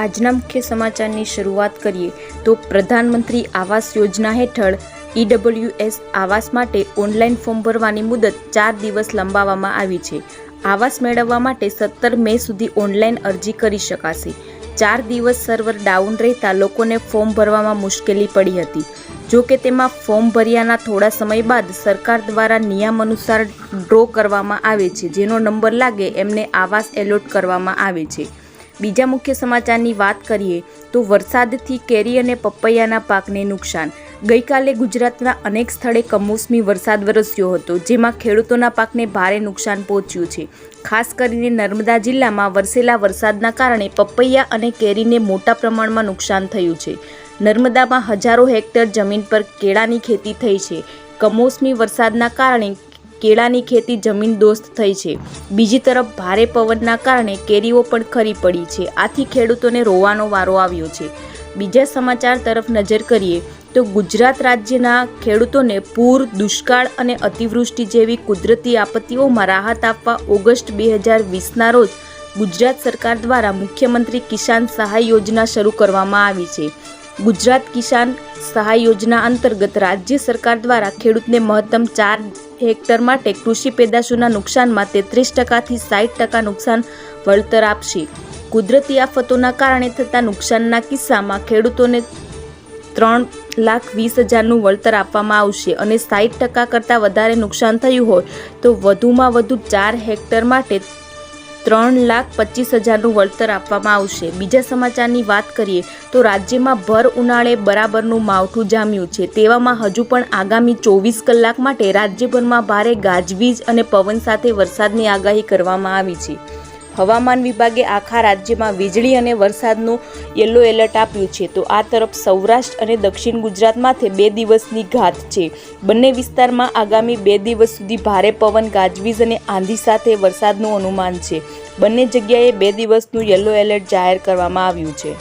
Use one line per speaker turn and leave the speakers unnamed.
આજના મુખ્ય સમાચારની શરૂઆત કરીએ તો પ્રધાનમંત્રી આવાસ યોજના હેઠળ ઈડબ્લ્યુએસ આવાસ માટે ઓનલાઈન ફોર્મ ભરવાની મુદત ચાર દિવસ લંબાવવામાં આવી છે. આવાસ મેળવવા માટે સત્તર મે સુધી ઓનલાઈન અરજી કરી શકાશે. ચાર દિવસ સર્વર ડાઉન રહેતા લોકોને ફોર્મ ભરવામાં મુશ્કેલી પડી હતી. જો કે તેમાં ફોર્મ ભર્યાના થોડા સમય બાદ સરકાર દ્વારા નિયમ અનુસાર ડ્રો કરવામાં આવે છે, જેનો નંબર લાગે એમને આવાસ એલોટ કરવામાં આવે છે. બીજા મુખ્ય સમાચારની વાત કરીએ તો વરસાદથી કેરી અને પપૈયાના પાકને નુકસાન. ગઈકાલે ગુજરાતના અનેક સ્થળે કમોસમી વરસાદ વરસ્યો હતો, જેમાં ખેડૂતોના પાકને ભારે નુકસાન પહોંચ્યું છે. ખાસ કરીને નર્મદા જિલ્લામાં વરસેલા વરસાદના કારણે પપૈયા અને કેરીને મોટા પ્રમાણમાં નુકસાન થયું છે. નર્મદામાં હજારો હેક્ટર જમીન પર કેળાની ખેતી થઈ છે. કમોસમી વરસાદના કારણે કેળાની ખેતી જમીન દોસ્ત થઈ છે. બીજી તરફ, ભારે પવનના કારણે કેરીઓ પણ ખરી પડી છે. આથી ખેડૂતોને રોવાનો વારો આવ્યો છે. બીજા સમાચાર તરફ નજર કરીએ, તો ગુજરાત રાજ્યના ખેડૂતોને પૂર, દુષ્કાળ અને અતિવૃષ્ટિ જેવી કુદરતી આપત્તિઓમાં રાહત આપવા ઓગસ્ટ બે હજાર વીસના રોજ ગુજરાત સરકાર દ્વારા મુખ્યમંત્રી કિસાન સહાય યોજના શરૂ કરવામાં આવી છે. ગુજરાત કિસાન સહાય યોજના અંતર્ગત રાજ્ય સરકાર દ્વારા ખેડૂતને મહત્તમ ચાર હેક્ટર માટે કૃષિ પેદાશોના નુકસાનમાં તેત્રીસ ટકાથી સાઠ ટકા નુકસાન વળતર આપશે. કુદરતી આફતોના કારણે થતા નુકસાનના કિસ્સામાં ખેડૂતોને ત્રણ લાખ વીસ હજારનું વળતર આપવામાં આવશે અને સાઠ ટકા કરતાં વધારે નુકસાન થયું હોય તો વધુમાં વધુ ચાર હેક્ટર માટે ત્રણ લાખ પચીસ હજારનું વળતર આપવામાં આવશે. બીજા સમાચારની વાત કરીએ તો રાજ્યમાં ભર ઉનાળે બરાબરનું માવઠું જામ્યું છે. તેવામાં હજુ પણ આગામી ચોવીસ કલાક માટે રાજ્યભરમાં ભારે ગાજવીજ અને પવન સાથે વરસાદની આગાહી કરવામાં આવી છે. હવામાન વિભાગે આખા રાજ્યમાં વીજળી અને વરસાદનું યલો એલર્ટ આપ્યું છે. તો આ તરફ સૌરાષ્ટ્ર અને દક્ષિણ ગુજરાતમાંથી બે દિવસની ઘાત છે. બંને વિસ્તારમાં આગામી બે દિવસ સુધી ભારે પવન, ગાજવીજ અને આંધી સાથે વરસાદનું અનુમાન છે. બંને જગ્યાએ બે દિવસનું યલો એલર્ટ જાહેર કરવામાં આવ્યું છે.